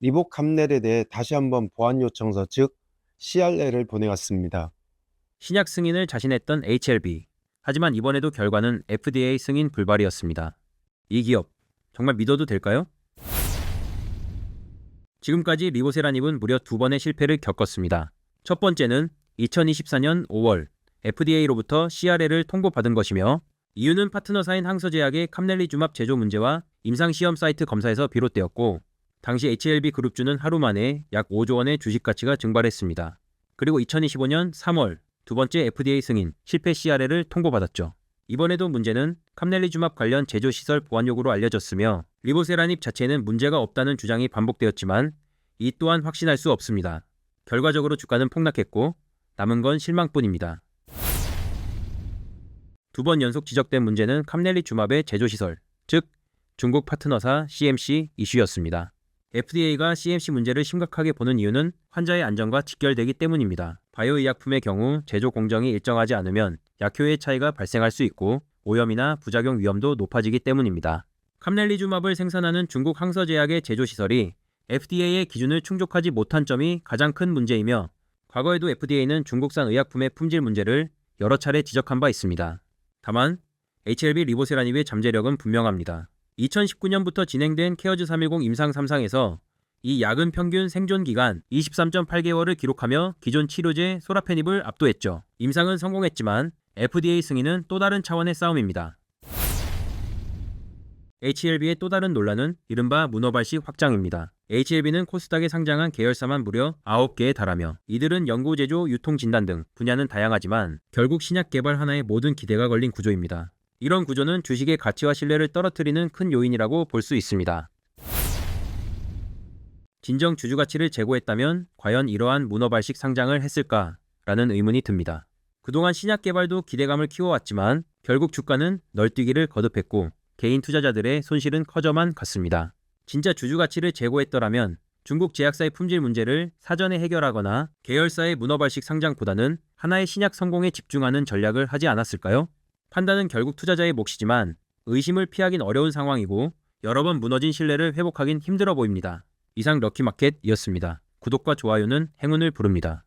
리복 감넬에 대해 다시 한번 보안 요청서 즉 CRL을 보내왔습니다. 신약 승인을 자신했던 HLB. 하지만 이번에도 결과는 FDA 승인 불발이었습니다. 이 기업 정말 믿어도 될까요? 지금까지 리보세라닙은 무려 두 번의 실패를 겪었습니다. 첫 번째는 2024년 5월 FDA로부터 CRL을 통보받은 것이며 이유는 파트너사인 항서제약의 캄넬리주맙 제조 문제와 임상시험 사이트 검사에서 비롯되었고 당시 HLB 그룹주는 하루 만에 약 5조 원의 주식 가치가 증발했습니다. 그리고 2025년 3월 두 번째 FDA 승인 실패 CRL을 통보받았죠. 이번에도 문제는 캄넬리주맙 관련 제조 시설 보안 요구로 알려졌으며 리보세라닙 자체는 문제가 없다는 주장이 반복되었지만 이 또한 확신할 수 없습니다. 결과적으로 주가는 폭락했고 남은 건 실망뿐입니다. 두 번 연속 지적된 문제는 캄넬리 주맙의 제조 시설, 즉 중국 파트너사 CMC 이슈였습니다. FDA가 CMC 문제를 심각하게 보는 이유는 환자의 안전과 직결되기 때문입니다. 바이오의약품의 경우 제조 공정이 일정하지 않으면 약효의 차이가 발생할 수 있고 오염이나 부작용 위험도 높아지기 때문입니다. 캄넬리주맙을 생산하는 중국 항서제약의 제조 시설이 FDA의 기준을 충족하지 못한 점이 가장 큰 문제이며 과거에도 FDA는 중국산 의약품의 품질 문제를 여러 차례 지적한 바 있습니다. 다만 HLB 리보세라닙의 잠재력은 분명합니다. 2019년부터 진행된 케어즈 310 임상 3상에서 이 약은 평균 생존 기간 23.8개월을 기록하며 기존 치료제 소라페닙을 압도했죠. 임상은 성공했지만 FDA 승인은 또 다른 차원의 싸움입니다. HLB의 또 다른 논란은 이른바 문어발식 확장입니다. HLB는 코스닥에 상장한 계열사만 무려 9개에 달하며 이들은 연구 제조, 유통 진단 등 분야는 다양하지만 결국 신약 개발 하나에 모든 기대가 걸린 구조입니다. 이런 구조는 주식의 가치와 신뢰를 떨어뜨리는 큰 요인이라고 볼 수 있습니다. 진정 주주 가치를 제고했다면 과연 이러한 문어발식 상장을 했을까 라는 의문이 듭니다. 그동안 신약 개발도 기대감을 키워왔지만 결국 주가는 널뛰기를 거듭했고 개인 투자자들의 손실은 커져만 갔습니다. 진짜 주주 가치를 제고했더라면 중국 제약사의 품질 문제를 사전에 해결하거나 계열사의 문어발식 상장보다는 하나의 신약 성공에 집중하는 전략을 하지 않았을까요? 판단은 결국 투자자의 몫이지만 의심을 피하긴 어려운 상황이고 여러 번 무너진 신뢰를 회복하긴 힘들어 보입니다. 이상 럭키마켓이었습니다. 구독과 좋아요는 행운을 부릅니다.